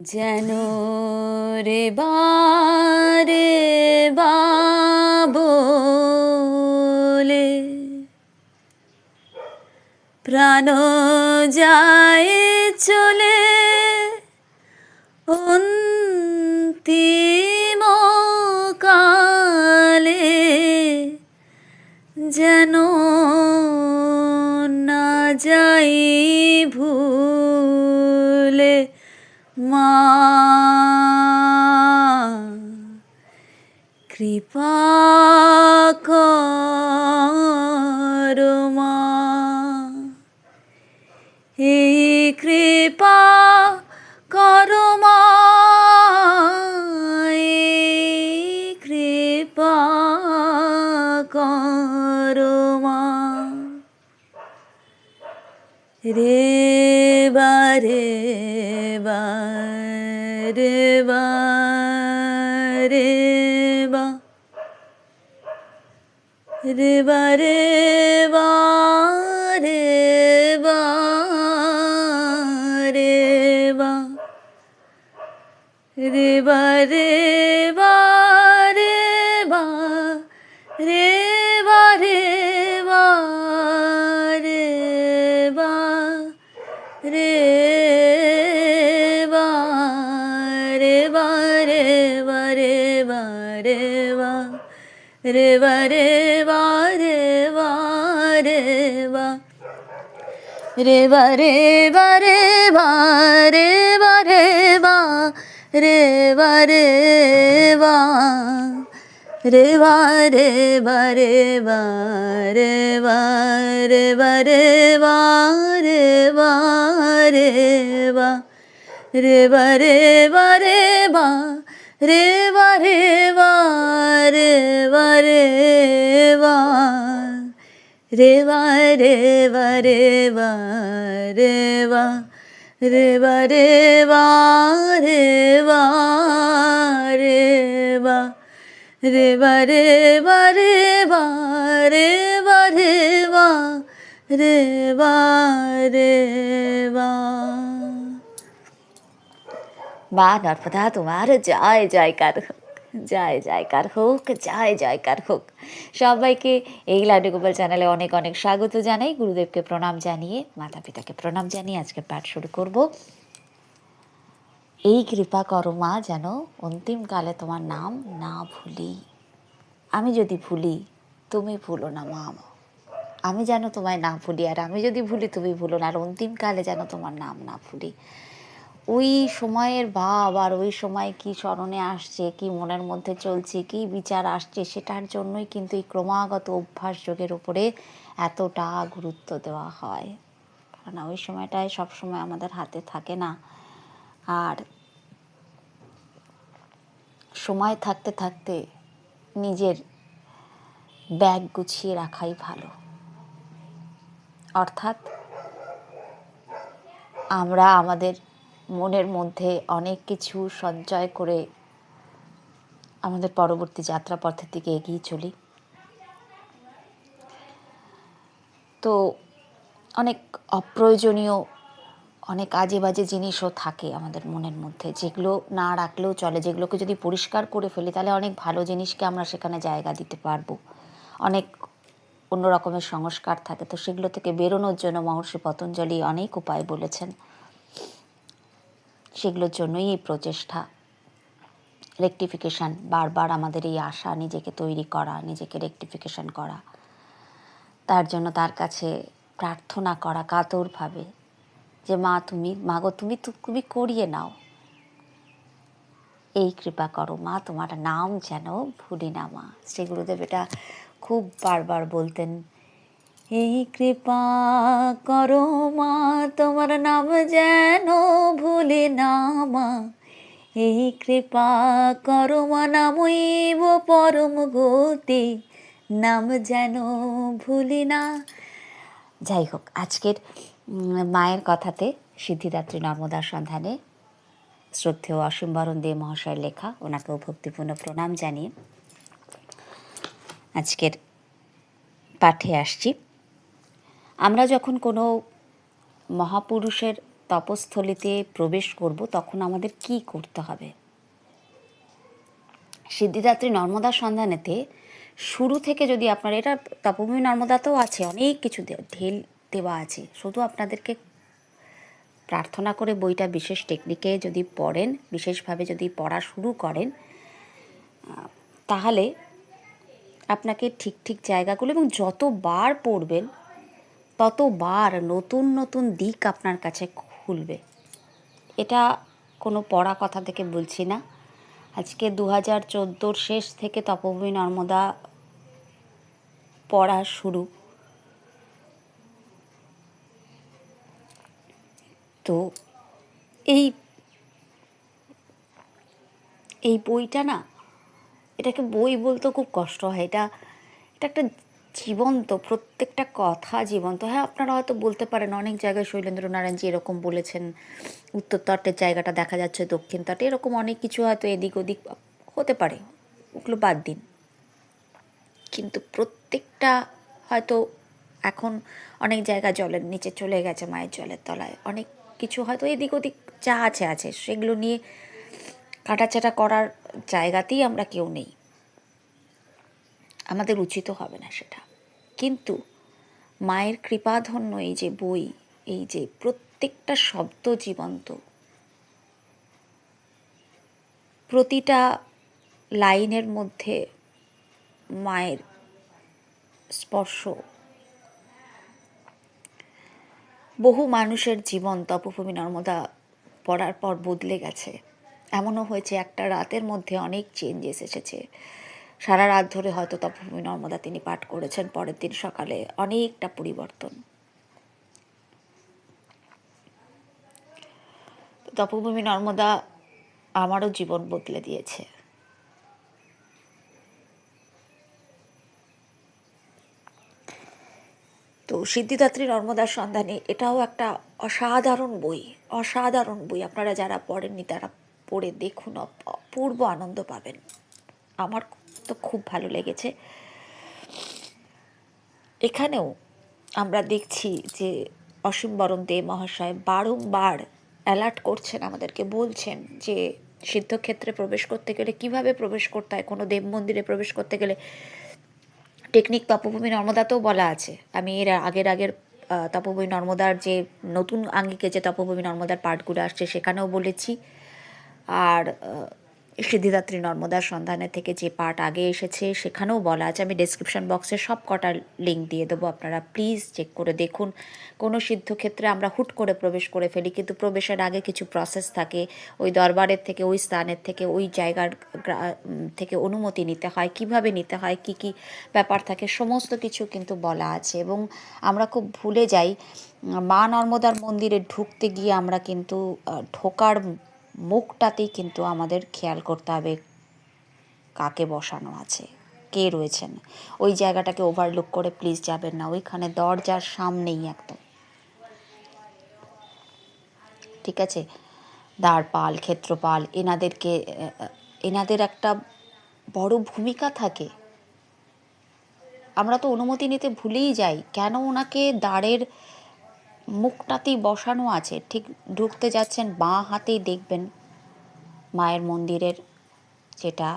যেন রে বারে বাবলে প্রাণ যায় চলে অন্তিম কালে যেন না যাই ভুলে মা কৃপা মা। হে কৃপা করমা কৃপা করমা রে বারে বারে বারে বা রে বারে বারে বারে বা রে বারে বারে বারে বা রে বারে বারে বারে বারে বা রে বারে বা রে বারে বারে বারে বারে বারে বারে বারে বা রে বারে বারে বা রে বারে বারে বারে বা রে বা রে বা রে বা রে বা রে মা, নর্মদা, তোমার জয়, জয়কার জয়, জয়কার হোক, জয়, জয়কার হোক। সবাইকে এই লাড্ডু গোপাল চ্যানেলে অনেক অনেক স্বাগত জানাই। গুরুদেবকে প্রণাম জানিয়ে মাতা পিতাকে প্রণাম জানিয়ে আজকে পাঠ শুরু করব। এই কৃপা করো মা, যেন অন্তিমকালে তোমার নাম না ভুলি। আমি যদি ভুলি, তুমি ভুলো না মা আমি যেন তোমায় না ভুলি, আর আমি যদি ভুলি, তুমি ভুলো না। আর অন্তিমকালে যেন তোমার নাম না ভুলি। ওই সময়ের ভাব আর ওই সময় কি স্মরণে আসছে, কি মনের মধ্যে চলছে, কি বিচার আসছে, সেটার জন্যই কিন্তু এই ক্রমাগত অভ্যাস যোগের উপরে এতটা গুরুত্ব দেওয়া হয়। কারণ ওই সময়টায় সবসময় আমাদের হাতে থাকে না। আর সময় থাকতে থাকতে নিজের ব্যাগ গুছিয়ে রাখাই ভালো। অর্থাৎ আমরা আমাদের মনের মধ্যে অনেক কিছু সঞ্চয় করে আমাদের পরবর্তী যাত্রাপথের দিকে এগিয়ে চলি। তো অনেক অপ্রয়োজনীয়, অনেক আজে বাজে জিনিসও থাকে আমাদের মনের মধ্যে। যেগুলো না রাখলেও চলে, যেগুলোকে যদি পরিষ্কার করে ফেলি, তাহলে অনেক ভালো জিনিসকে আমরা সেখানে জায়গা দিতে পারব। অনেক অন্য রকমের সংস্কার থাকে। তো সেগুলো থেকে বেরোনোর জন্য মহর্ষি পতঞ্জলি অনেক উপায় বলেছেন। সেগুলোর জন্যই এই প্রচেষ্টা। রেকটিফিকেশান বারবার আমাদের এই আশা, নিজেকে তৈরি করা, নিজেকে রেকটিফিকেশান করা। তার জন্য তার কাছে প্রার্থনা করা কাতরভাবে যে, মা, তুমি মাগো তুমি তুমি করিয়ে নাও। এই কৃপা করো, মা, তোমার নাম যেন ভুলি না, মা। শ্রী গুরুদেব এটা খুব বারবার বলতেন। এই কৃপা করো মা, তোমার নাম যেন ভুলি না মা। এই কৃপা করো মা নামইব পরম গতি, নাম যেন ভুলি না। যাই হোক, আজকের মায়ের কথাতে সিদ্ধিদাত্রী নর্মদার সন্ধানে শ্রদ্ধেয় অসীম বরণ দে মহাশয়ের লেখা ওনাকেও ভক্তিপূর্ণ প্রণাম জানিয়ে আজকের পাঠে আসছি। আমরা যখন কোনো মহাপুরুষের তপস্থলিতে প্রবেশ করব, তখন আমাদের কি করতে হবে? সিদ্ধিদাত্রী নর্মদা সন্ধানেতে শুরু থেকে যদি আপনার, এটা তপভূমি নর্মদাতেও আছে, অনেক কিছু ঢেল দেওয়া আছে। শুধু আপনাদেরকে প্রার্থনা করে বইটা বিশেষ টেকনিকে যদি পড়েন, বিশেষভাবে যদি পড়া শুরু করেন তাহলে আপনাকে ঠিক ঠিক জায়গাগুলো এবং যতবার পড়বেন ততবার নতুন নতুন দিক আপনার কাছে খুলবে। এটা কোনো পড়া কথা থেকে বলছি না। আজকে দু হাজার চোদ্দোর শেষ থেকে তপভূমি নর্মদা পড়া শুরু। তো এই এই বইটা না, এটাকে বই বলতে খুব কষ্ট হয়। এটা এটা একটা জীবন্ত প্রত্যেকটা কথা জীবন্ত হ্যাঁ আপনারা হয়তো বলতে পারেন, অনেক জায়গায় শৈলেন্দ্র নারায়ণজি এরকম বলেছেন। উত্তর তটের জায়গাটা দেখা যাচ্ছে, দক্ষিণ তটে, এরকম অনেক কিছু হয়তো এদিক ওদিক হতে পারে, ওগুলো বাদ দিন। কিন্তু প্রত্যেকটা হয়তো এখন অনেক জায়গা জলের নিচে চলে গেছে, মায়ের জলের তলায়। অনেক কিছু হয়তো এদিক ওদিক যা আছে আছে, সেগুলো নিয়ে কাটাচাটা করার জায়গাতেই আমরা কেউ নেই। আমাদের উচিত হবে না সেটা। কিন্তু মায়ের কৃপাধন্য এই যে বই, এই যে প্রত্যেকটা শব্দ জীবন্ত, প্রতিটা লাইনের মধ্যে মায়ের স্পর্শ, বহু মানুষের জীবন তপভূমি নর্মদা পড়ার পর বদলে গেছে। এমনও হয়েছে একটা রাতের মধ্যে অনেক চেঞ্জেস এসেছে। সারা রাত ধরে হয়তো তপভূমি নর্মদা তিনি পাঠ করেছেন, পরের দিন সকালে অনেকটা পরিবর্তন। তপভূমি নর্মদা আমারও জীবন বদলে দিয়েছে। তো সিদ্ধিদাত্রী নর্মদার সন্ধানে এটাও একটা অসাধারণ বই অসাধারণ বই। আপনারা যারা পড়েননি তারা পড়ে দেখুন, অপ- অপূর্ব আনন্দ পাবেন। আমার তো খুব ভালো লেগেছে। এখানেও আমরা দেখছি যে অসীম বরণ দে মহাশয় বারংবার অ্যালার্ট করছেন আমাদেরকে, বলছেন যে সিদ্ধক্ষেত্রে প্রবেশ করতে গেলে কীভাবে প্রবেশ করতে হয়? কোনো দেব মন্দিরে প্রবেশ করতে গেলে টেকনিক তপভূমি নর্মদাতেও বলা আছে। আমি এর আগের আগের তপভূমি নর্মদার যে নতুন আঙ্গিকে যে তপভূমি নর্মদার পাঠগুলো আসছে সেখানেও বলেছি। আর সিদ্ধিদাত্রী নর্মদার সন্ধানে থেকে যে পার্ট আগে এসেছে, সেখানেও বলা আছে। আমি ডেসক্রিপশন বক্সে সব কটা লিঙ্ক দিয়ে দেবো। আপনারা প্লিজ চেক করে দেখুন। কোনো সিদ্ধক্ষেত্রে আমরা হুট করে প্রবেশ করে ফেলি, কিন্তু প্রবেশের আগে কিছু প্রসেস থাকে। ওই দরবারের থেকে, ওই স্থানের থেকে, ওই জায়গার থেকে অনুমতি নিতে হয়। কীভাবে নিতে হয়, কি কি ব্যাপার থাকে, সমস্ত কিছু কিন্তু বলা আছে। এবং আমরা খুব ভুলে যাই, মা নর্মদার মন্দিরে ঢুকতে গিয়ে আমরা কিন্তু ঢোকার মুখটাতেই কিন্তু আমাদের খেয়াল করতে হবে কাকে বসানো আছে, কে রয়েছেন। ওই জায়গাটাকে ওভারলুক করে প্লিজ যাবেন না, ওইখানে দরজার সামনেই একদম। ঠিক আছে? দ্বারপাল, ক্ষেত্রপাল, এনাদেরকে, এনাদের একটা বড় ভূমিকা থাকে। আমরা তো অনুমতি নিতে ভুলেই যাই। কেন ওনাকে দ্বারের মুখটাতেই বসানো আছে। ঠিক ঢুকতে যাচ্ছেন, বাঁ হাতেই দেখবেন মায়ের মন্দিরের যেটা,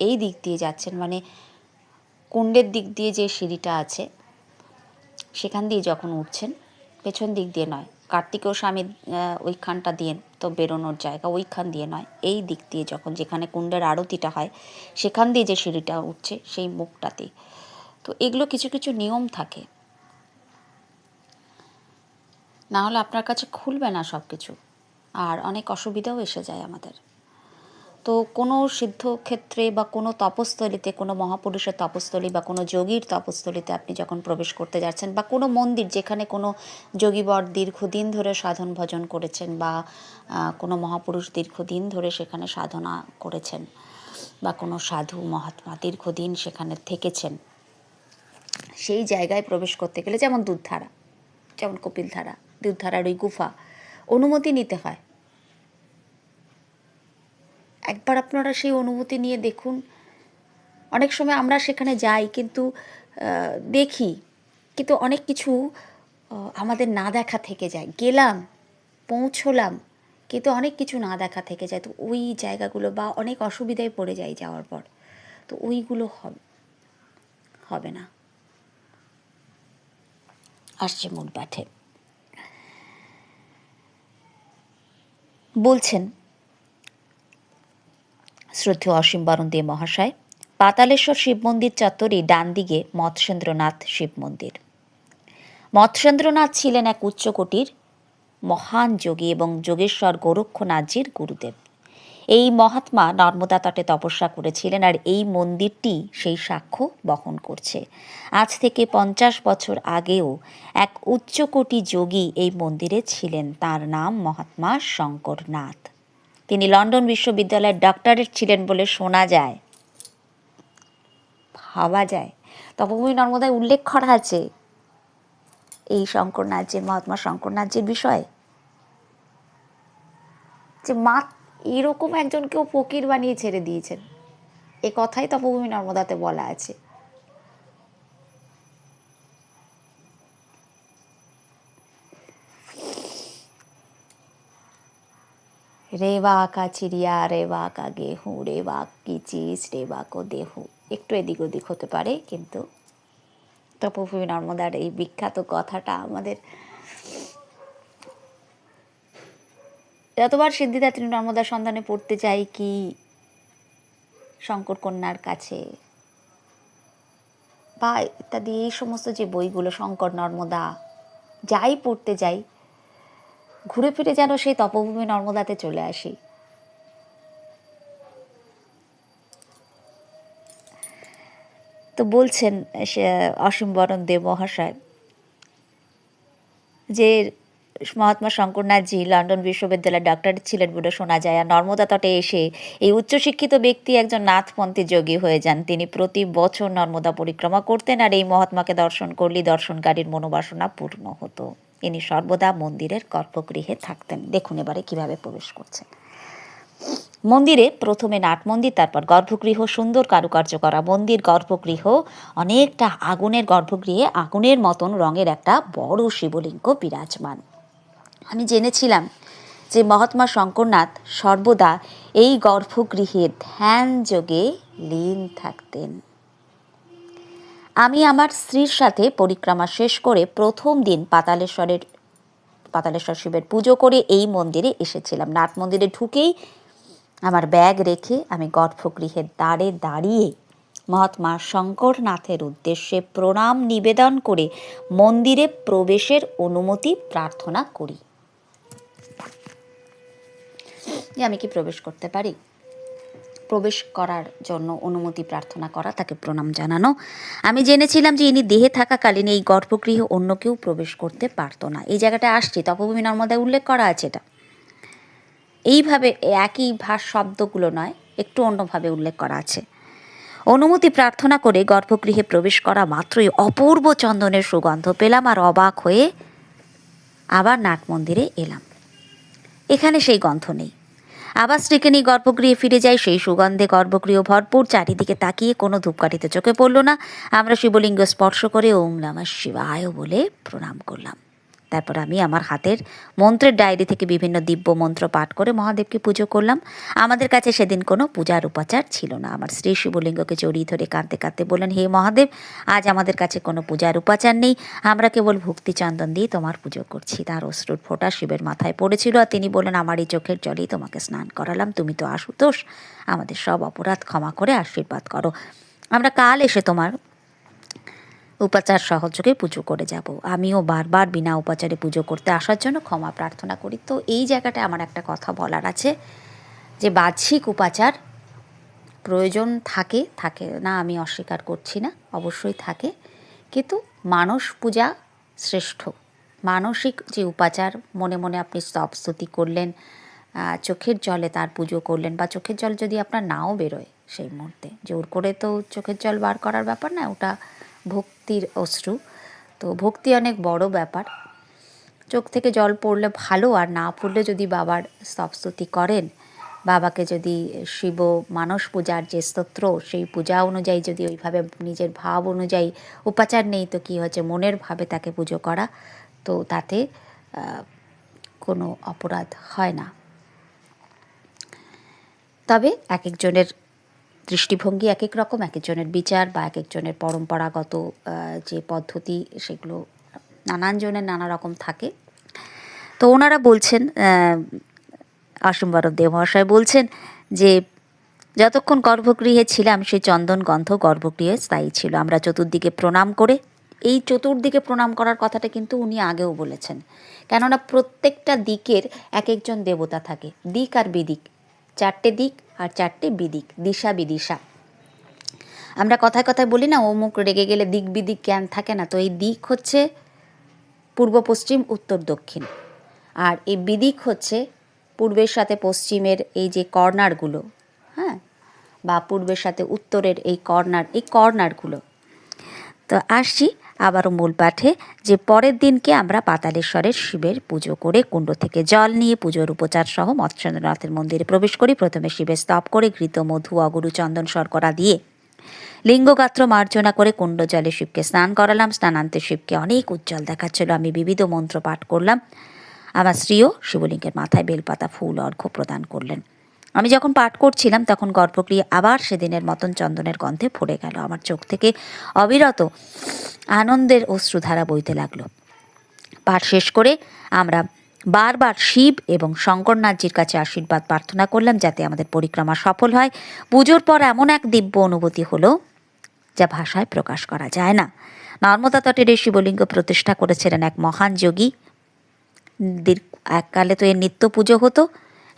এই দিক দিয়ে যাচ্ছেন। মানে কুণ্ডের দিক দিয়ে যে সিঁড়িটা আছে, সেখান দিয়ে যখন উঠছেন, পেছন দিক দিয়ে নয়। কার্তিকেয় স্বামী ওইখানটা দিয়ে তো বেরোনোর জায়গা, ওইখান দিয়ে নয়। এই দিক দিয়ে যখন যেখানে কুণ্ডের আরতিটা হয়, সেখান দিয়ে যে সিঁড়িটা উঠছে, সেই মুখটাতেই। তো এগুলো কিছু কিছু নিয়ম থাকে। না হলে আপনার কাছে খুলবে না সব কিছু আর অনেক অসুবিধাও এসে যায় আমাদের। তো কোনো সিদ্ধক্ষেত্রে বা কোনো তপস্থলিতে কোনো মহাপুরুষের তপস্থলী বা কোনো যোগীর তপস্থলিতে আপনি যখন প্রবেশ করতে যাচ্ছেন বা কোনো মন্দির যেখানে কোনো যোগীবর দীর্ঘদিন ধরে সাধন ভজন করেছেন বা কোনো মহাপুরুষ দীর্ঘদিন ধরে সেখানে সাধনা করেছেন বা কোনো সাধু মহাত্মা দীর্ঘদিন সেখানে থেকেছেন, সেই জায়গায় প্রবেশ করতে গেলে যেমন দুধধারা, যেমন কপিলধারা দুধধারার ওই গুফা। অনুমতি নিতে হয়। একবার আপনারা সেই অনুমতি নিয়ে দেখুন। অনেক সময় আমরা সেখানে যাই কিন্তু দেখি। কিন্তু অনেক কিছু আমাদের না দেখা থেকে যায়। গেলাম, পৌঁছলাম, কিন্তু অনেক কিছু না দেখা থেকে যায়। তো ওই জায়গাগুলো বা অনেক অসুবিধায় পড়ে যায় যাওয়ার পর। তো ওইগুলো হবে না। আসছে মূল পাঠে। বলছেন, শ্রদ্ধেয় অসীম বরণ দিয়ে মহাশয়, পাতালেশ্বর শিব মন্দির চত্বরে ডান দিকে মৎস্যেন্দ্রনাথ শিব মন্দির মৎস্যেন্দ্রনাথ ছিলেন এক উচ্চকোটির মহান যোগী এবং যোগেশ্বর গোরক্ষনাথজির গুরুদেব। এই মহাত্মা নর্মদা তটে তপস্যা করেছিলেন আর এই মন্দিরটি সেই সাক্ষ্য বহন করছে। আজ থেকে পঞ্চাশ বছর আগেও এক উচ্চকোটি যোগী এই মন্দিরে ছিলেন। তার নাম মহাত্মা শঙ্করনাথ। তিনি লন্ডন বিশ্ববিদ্যালয়ের ডক্টরেট ছিলেন বলে শোনা যায়। ভাবা যায়। তপভূমি নর্মদায় উল্লেখ করা আছে এই শঙ্করনাথজির মহাত্মা শঙ্করনাথজির বিষয়ে। যে মা এরকম একজনকেও ফকির বানিয়ে ছেড়ে দিয়েছেন। এ কথাই তপভূমি নর্মদাতে বলা আছে। রেবা কা চিড়িয়া রেবা কা গেহু রেবা কি চিজ রেবা কো দেহু। একটু এদিক ওদিক হতে পারে, কিন্তু তপভূমি নর্মদার এই বিখ্যাত কথাটা আমাদের যতবার সিদ্ধিদাত্রী নর্মদার সন্ধানে পড়তে চাই কি? শঙ্কর কন্যার কাছে। বা ইত্যাদি, এই সমস্ত যে বইগুলো শঙ্কর নর্মদা, যাই পড়তে যাই, ঘুরে ফিরে যেন সেই তপভূমি নর্মদাতে চলে আসি। তো বলছেন অসীম বরণ দেব মহাশয় যে মহাত্মা শঙ্করনাথজি লন্ডন বিশ্ববিদ্যালয়ের ডক্টর ছিলেন বলে শোনা যায়। আর নর্মদা তটে এসে এই উচ্চশিক্ষিত ব্যক্তি একজন নাথপন্থী যোগী হয়ে যান। তিনি প্রতি বছর নর্মদা পরিক্রমা করতেন আর এই মহাত্মাকে দর্শন করলেই দর্শনকারীর মনোবাসনা পূর্ণ হতো। ইনি সর্বদা মন্দিরের গর্ভগৃহে থাকতেন। দেখুন এবারে কীভাবে প্রবেশ করছেন মন্দিরে প্রথমে নাট মন্দির, তারপর গর্ভগৃহ, সুন্দর কারুকার্য করা মন্দির, গর্ভগৃহ, অনেকটা আগুনের গর্ভগৃহে আগুনের মতন রঙের একটা বড় শিবলিঙ্গ বিরাজমান। আমি জেনেছিলাম যে মহাত্মা শঙ্করনাথ সর্বদা এই গর্ভগৃহে ধ্যান যোগে লীন থাকতেন। আমি আমার স্ত্রীর সাথে পরিক্রমা শেষ করে প্রথম দিন পাতালেশ্বরের, পাতালেশ্বর শিবের পুজো করে এই মন্দিরে এসেছিলাম। নাট মন্দিরে ঢুকেই আমার ব্যাগ রেখে আমি গর্ভগৃহের দ্বারে দাঁড়িয়ে মহাত্মা শঙ্করনাথের উদ্দেশ্যে প্রণাম নিবেদন করে মন্দিরে প্রবেশের অনুমতি প্রার্থনা করি। যে আমি কি প্রবেশ করতে পারি? প্রবেশ করার জন্য অনুমতি প্রার্থনা করা, তাকে প্রণাম জানানো। আমি জেনেছিলাম যে ইনি দেহে থাকাকালীন এই গর্ভগৃহে অন্য কেউ প্রবেশ করতে পারতো না। এই জায়গাটা আসছি, তপভূমি নর্মদায় উল্লেখ করা আছে এটা। এইভাবে একই ভাষ শব্দগুলো নয়, একটু অন্যভাবে উল্লেখ করা আছে। অনুমতি প্রার্থনা করে গর্ভগৃহে প্রবেশ করা মাত্রই অপূর্ব চন্দনের সুগন্ধ পেলাম আর অবাক হয়ে আবার নাট মন্দিরে এলাম। এখানে সেই গন্ধ নেই। আবার স্ত্রীকে নিয়ে গর্ভগৃহে ফিরে যায় সেই সুগন্ধে গর্ভগৃহ ভরপুর, চারিদিকে তাকিয়ে কোনো ধূপকাঠিতে চোখে পড়ল না। আমরা শিবলিঙ্গ স্পর্শ করে ওম নমঃ শিবায় বলে প্রণাম করলাম। তারপর আমি আমার হাতের মন্ত্রের ডায়েরি থেকে বিভিন্ন দিব্য মন্ত্র পাঠ করে মহাদেবকে পুজো করলাম। আমাদের কাছে সেদিন কোনো পূজার উপাচার ছিল না। আমার স্ত্রী শিবলিঙ্গকে জড়িয়ে ধরে কাঁদতে কাঁদতে বললেন, হে মহাদেব, আজ আমাদের কাছে কোনো পূজার উপাচার নেই। আমরা কেবল ভক্তি চন্দন দিয়ে তোমার পুজো করছি। তার অশ্রুর ফোঁটা শিবের মাথায় পড়েছিল আর তিনি বললেন আমার এই চোখের জলেই তোমাকে স্নান করালাম। তুমি তো আশুতোষ। আমাদের সব অপরাধ ক্ষমা করে আশীর্বাদ করো। আমরা কাল এসে তোমার উপাচার সহযোগে পুজো করে যাব। আমিও বারবার বিনা উপাচারে পুজো করতে আসার জন্য ক্ষমা প্রার্থনা করি। তো এই জায়গাটায় আমার একটা কথা বলার আছে যে বাহ্যিক উপাচার প্রয়োজন থাকে থাকে না আমি অস্বীকার করছি না, অবশ্যই থাকে। কিন্তু মানস পূজা শ্রেষ্ঠ। মানসিক যে উপাচার, মনে মনে আপনি স্তব স্তুতি করলেন চোখের জলে তার পুজো করলেন বা চোখের জল যদি আপনার নাও বেরোয় সেই মুহূর্তে। জোর করে তো চোখের জল বার করার ব্যাপার না, ওটা ভক্তির অশ্রু। তো ভক্তি অনেক বড় ব্যাপার। চোখ থেকে জল পড়লে ভালো, আর না পড়লে যদি বাবার স্তবস্তুতি করেন, বাবাকে যদি শিব মানস পূজার যে স্তোত্র, সেই পূজা অনুযায়ী যদি ওইভাবে নিজের ভাব অনুযায়ী, উপাচার নেই তো কী হচ্ছে? মনের ভাবে তাকে পুজো করা, তো তাতে কোনো অপরাধ হয় না। তবে এক একজনের দৃষ্টিভঙ্গি এক এক রকম, এক একজনের বিচার বা এক একজনের পরম্পরাগত যে পদ্ধতি, সেগুলো নানান জনের নানা রকম থাকে। তো ওনারা বলছেন অসীম বরফ মহাশয় বলছেন যে, যতক্ষণ গর্ভগৃহে ছিলাম সেই চন্দন গন্ধ গর্ভগৃহে স্থায়ী ছিল। আমরা চতুর্দিকে প্রণাম করে, এই চতুর্দিকে প্রণাম করার কথাটা কিন্তু উনি আগেও বলেছেন। কেননা প্রত্যেকটা দিকের এক একজন দেবতা থাকে। দিক আর বিদিক। চারটে দিক আর চারটে বিদিক, দিশা বিদিশা। আমরা কথায় কথায় বলি না অমুক রেগে গেলে দিক বিদিক জ্ঞান থাকে না, তো এই দিক হচ্ছে পূর্ব পশ্চিম, উত্তর দক্ষিণ। আর এই বিদিক হচ্ছে পূর্বের সাথে পশ্চিমের এই যে কর্নারগুলো হ্যাঁ? বা পূর্বের সাথে উত্তরের এই কর্নার, এই কর্নারগুলো। তো আসছি আবারও মূল পাঠে যে পরের দিনকে আমরা পাতালেশ্বরের শিবের পুজো করে কুণ্ড থেকে জল নিয়ে পুজোর উপচার সহ মৎস্যেন্দ্রনাথের মন্দিরে প্রবেশ করি। প্রথমে শিবের স্তব করে ঘৃত, মধু, অগুরু, চন্দন, শর্করা দিয়ে লিঙ্গগাত্র মার্জনা করে কুণ্ড জলে শিবকে স্নান করালাম। স্নানান্তে শিবকে অনেক উজ্জ্বল দেখাচ্ছিল। আমি বিবিধ মন্ত্র পাঠ করলাম। আমার স্ত্রীও শিবলিঙ্গের মাথায় বেলপাতা, ফুল, অর্ঘ্য প্রদান করলেন। আমি যখন পাঠ করছিলাম, তখন গর্ভগৃহে আবার সেদিনের মতন চন্দনের গন্ধে ভরে গেল। আমার চোখ থেকে অবিরত আনন্দের অশ্রুধারা বইতে লাগল। পাঠ শেষ করে আমরা বারবার শিব এবং শঙ্করনাথজির কাছে আশীর্বাদ প্রার্থনা করলাম যাতে আমাদের পরিক্রমা সফল হয়। পুজোর পর এমন এক দিব্য অনুভূতি হলো যা ভাষায় প্রকাশ করা যায় না। নর্মদা তটের এই শিবলিঙ্গ প্রতিষ্ঠা করেছিলেন এক মহান যোগী। এককালে তো এর নিত্য পুজো হতো।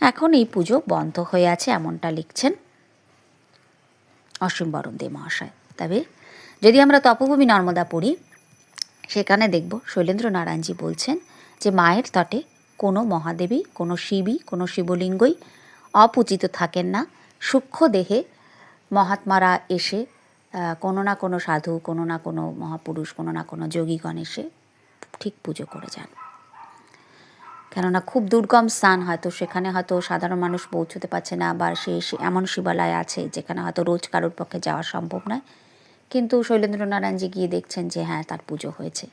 এখন এই পুজো বন্ধ হয়ে আছে, এমনটা লিখছেন অসীম বরণ দে মহাশয়। তবে যদি আমরা তপভূমি নর্মদা পড়ি, সেখানে দেখব শৈলেন্দ্র নারায়ণজি বলছেন যে মায়ের তটে কোনো মহাদেবী, কোনো শিবই কোনো শিবলিঙ্গই অপূজিত থাকেন না। সূক্ষ্ম দেহে মহাত্মারা এসে কোনো না কোনো সাধু, কোনো না কোনো মহাপুরুষ, কোনো না কোনো যোগীগণ এসে ঠিক পুজো করে যান। কেননা খুব দুর্গম স্থান হয়তো, সেখানে হয়তো সাধারণ মানুষ পৌঁছতে পারছে না বা সে এমন শিবালয় আছে যেখানে হয়তো রোজ কারোর পক্ষে যাওয়া সম্ভব নয়। কিন্তু শৈলেন্দ্র নারায়ণজি গিয়ে দেখছেন যে হ্যাঁ তার পুজো হয়েছে।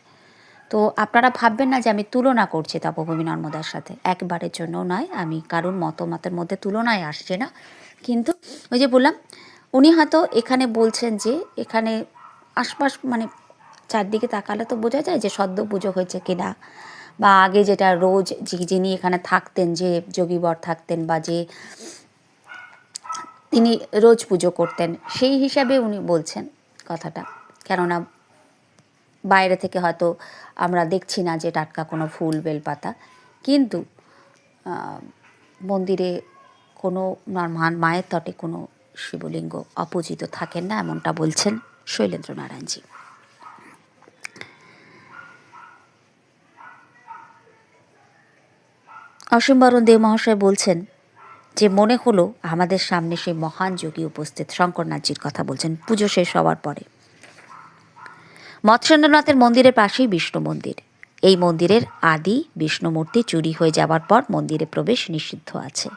তো আপনারা ভাববেন না যে আমি তুলনা করছি তপভূমি নর্মদার সাথে। একবারের জন্য নয়, আমি কারোর মতামতের মধ্যে তুলনায় আসছে না। কিন্তু ওই যে বললাম, উনি হয়তো এখানে বলছেন যে এখানে আশপাশ মানে চারদিকে তাকালে তো বোঝা যায় যে সদ্য পুজো হয়েছে কিনা। বা আগে যেটা রোজ যিনি এখানে থাকতেন, যে যোগীবর থাকতেন বা যে তিনি রোজ পুজো করতেন, সেই হিসাবে উনি বলছেন কথাটা। কেননা বাইরে থেকে হয়তো আমরা দেখছি না যে টাটকা কোনো ফুল, বেলপাতা। কিন্তু মন্দিরে কোনো মায়ের তটে কোনো শিবলিঙ্গ অপূজিত থাকেন না, এমনটা বলছেন শৈলেন্দ্র নারায়ণজি অসীম বরণ দেব মহাশয় বলছেন যে মনে হলো আমাদের সামনে সেই মহান যোগী উপস্থিত। শঙ্করনাথজির কথা বলছেন। পুজো শেষ হওয়ার পরে। মৎস্যেন্দ্রনাথের মন্দিরের পাশেই বিষ্ণু মন্দির। এই মন্দিরের আদি বিষ্ণু মূর্তি চুরি হয়ে যাওয়ার পর মন্দিরে প্রবেশ নিষিদ্ধ আছে।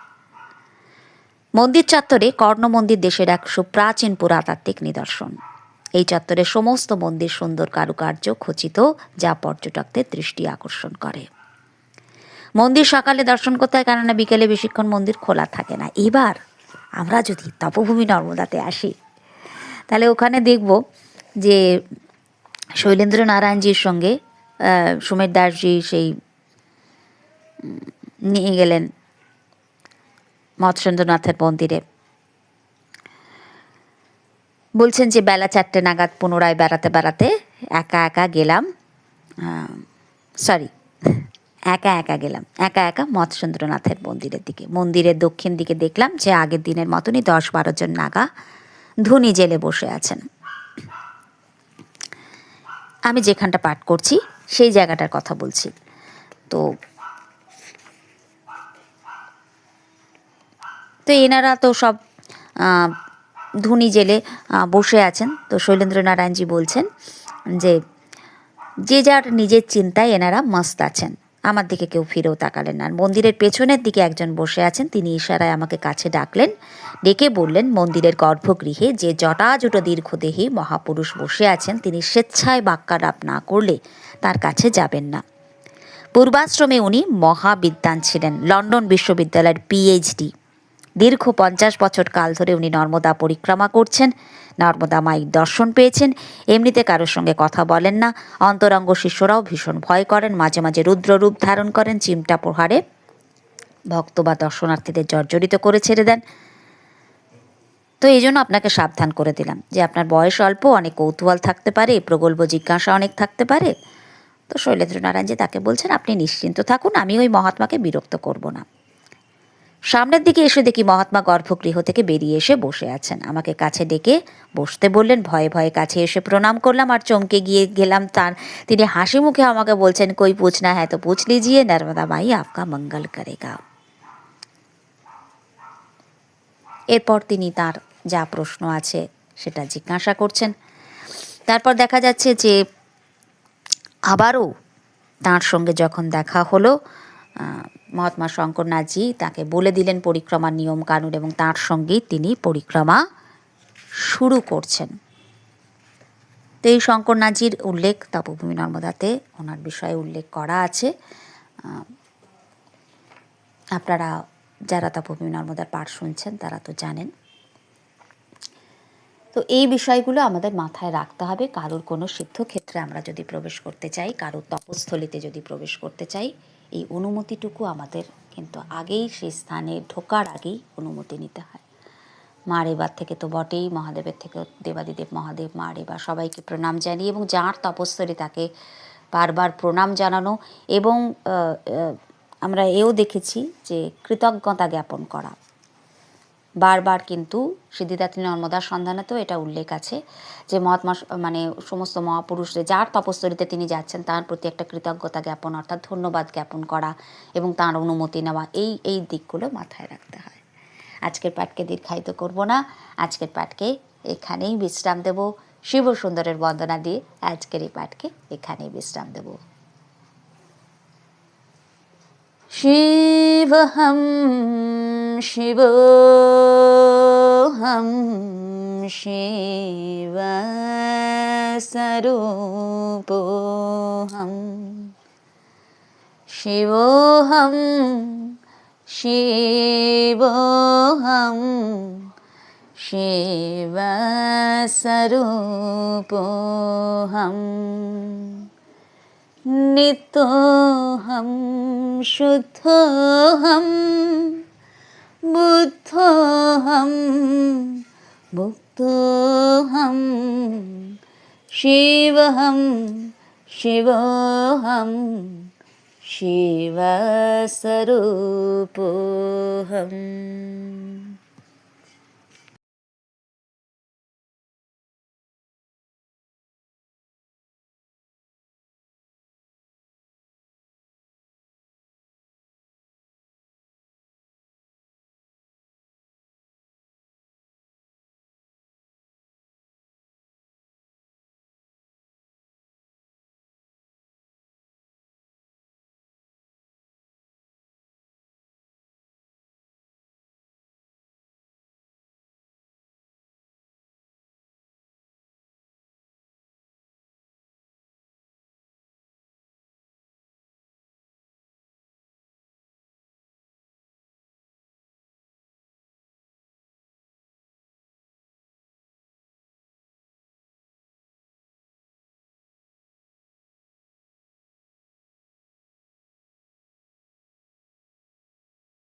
মন্দির চত্বরে কর্ণ মন্দির দেশের এক সুপ্রাচীন পুরাতাত্ত্বিক নিদর্শন। এই চত্বরে সমস্ত মন্দির সুন্দর কারুকার্য খচিত, যা পর্যটকদের দৃষ্টি আকর্ষণ করে। মন্দির সকালে দর্শন করতে হয়, কেননা বিকেলে বেশিক্ষণ মন্দির খোলা থাকে না। এবার আমরা যদি তপভূমি নর্মদাতে আসি, তাহলে ওখানে দেখব যে শৈলেন্দ্র নারায়ণজির সঙ্গে সুমের দাসজি সেই নিয়ে গেলেন মৎস্যেন্দ্রনাথের মন্দিরে। বলছেন যে বেলা চারটে নাগাদ পুনরায় বেড়াতে বেড়াতে একা একা গেলাম। সরি একা একা গেলাম। একা একা মৎস্যেন্দ্রনাথের মন্দিরের দিকে। মন্দিরের দক্ষিণ দিকে দেখলাম যে আগের দিনের মতনই দশ বারো জন নাগা ধুনি জেলে বসে আছেন। আমি যেখানটা পাঠ করছি, সেই জায়গাটার কথা বলছি। তো তো এনারা তো সব ধুনি জেলে বসে আছেন। তো শৈলেন্দ্র নারায়ণজি বলছেন যে যে যার নিজের চিন্তায় এনারা মস্ত আছেন। আমার দিকে কেউ ফিরেও তাকালেন না। মন্দিরের পেছনের দিকে একজন বসে আছেন। তিনি ইশারায় আমাকে কাছে ডাকলেন। ডেকে বললেন, মন্দিরের গর্ভগৃহে যে জটাজুটো দীর্ঘদেহী মহাপুরুষ বসে আছেন, তিনি স্বেচ্ছায় বাক্যালাপ না করলে তার কাছে যাবেন না। পূর্বাশ্রমে উনি মহাবিদ্যান ছিলেন, লন্ডন বিশ্ববিদ্যালয়ের পিএইচডি। দীর্ঘ পঞ্চাশ বছর কাল ধরে উনি নর্মদা পরিক্রমা করছেন। নর্মদা মায়ের দর্শন পেয়েছেন। এমনিতে কারোর সঙ্গে কথা বলেন না। অন্তরঙ্গ শিষ্যরাও ভীষণ ভয় করেন। মাঝে মাঝে রুদ্ররূপ ধারণ করেন চিমটা প্রহারে। ভক্ত বা দর্শনার্থীদের জর্জরিত করে ছেড়ে দেন। তো এই জন্য আপনাকে সাবধান করে দিলাম যে আপনার বয়স অল্প, অনেক কৌতূহল থাকতে পারে, প্রগল্ভ জিজ্ঞাসা অনেক থাকতে পারে। তো শৈলেন্দ্র নারায়ণজি তাকে বলছেন, আপনি নিশ্চিন্ত থাকুন, আমি ওই মহাত্মাকে বিরক্ত করব না। সামনের দিকে এসে দেখি মহাত্মা গর্ভগৃহ থেকে বেরিয়ে এসে বসে আছেন। আমাকে কাছে ডেকে বসতে বললেন, ভয়ে ভয়ে কাছে এসে প্রণাম করলাম আর চমকে গিয়ে গেলাম তার। তিনি হাসি মুখে আমাকে বলছেন, কই পুছনা হ্যাঁ তো পুছ লিজিয়ে, নর্মদা মাই আপকা মঙ্গল করেগা। এরপর তিনি তার যা প্রশ্ন আছে সেটা জিজ্ঞাসা করছেন। তারপর দেখা যাচ্ছে যে আবারও তার সঙ্গে যখন দেখা হলো মহাত্মা শঙ্করনাথজি তাকে বলে দিলেন পরিক্রমার নিয়ম কানুন এবং তার সঙ্গেই তিনি পরিক্রমা শুরু করছেন। তো এই শঙ্করনাথজির উল্লেখ তপভূমি নর্মদাতে ওনার বিষয়ে উল্লেখ করা আছে। আপনারা যারা তপভূমি নর্মদার পাঠ শুনছেন তারা তো জানেন। তো এই বিষয়গুলো আমাদের মাথায় রাখতে হবে। কারোর কোনো সিদ্ধক্ষেত্রে আমরা যদি প্রবেশ করতে চাই, কারোর তপস্থলিতে যদি প্রবেশ করতে চাই এই অনুমতিটুকু আমাদের কিন্তু আগেই সেই স্থানে ঢোকার আগেই অনুমতি নিতে হয়। মার এবার থেকে তো বটেই, মহাদেবের থেকে দেবাদিদেব, মহাদেব, মা রেবা সবাইকে প্রণাম জানিয়ে এবং যাঁর তপস্তরে তাকে বারবার প্রণাম জানানো এবং আমরা এও দেখেছি যে কৃতজ্ঞতা জ্ঞাপন করা। বারবার কিন্তু সিদ্ধিদাত্রী নর্মদার সন্ধানেতেও এটা উল্লেখ আছে যে মহাত্মা মানে সমস্ত মহাপুরুষদের যার তপস্তরিতে তিনি যাচ্ছেন, তার প্রতি একটা কৃতজ্ঞতা জ্ঞাপন অর্থাৎ ধন্যবাদ জ্ঞাপন করা এবং তার অনুমতি নেওয়া, এই এই দিকগুলো মাথায় রাখতে হয়। আজকের পাঠকে দীর্ঘায়িত করব না। আজকের পাঠকে এখানেই বিশ্রাম দেব। শিব সুন্দরের বন্দনা দিয়ে আজকের এই পাঠকে এখানেই বিশ্রাম দেব। शिवहं शिवोऽहं शिवस्वरूपोऽहं शिवोऽहं शिवोऽहं शिवस्वरूपोऽहम् नितोऽहं शुद्धोऽहं बुद्धोऽहं मुक्तोऽहं शिवहं शिवोऽहं शिवस्वरूपोऽहम्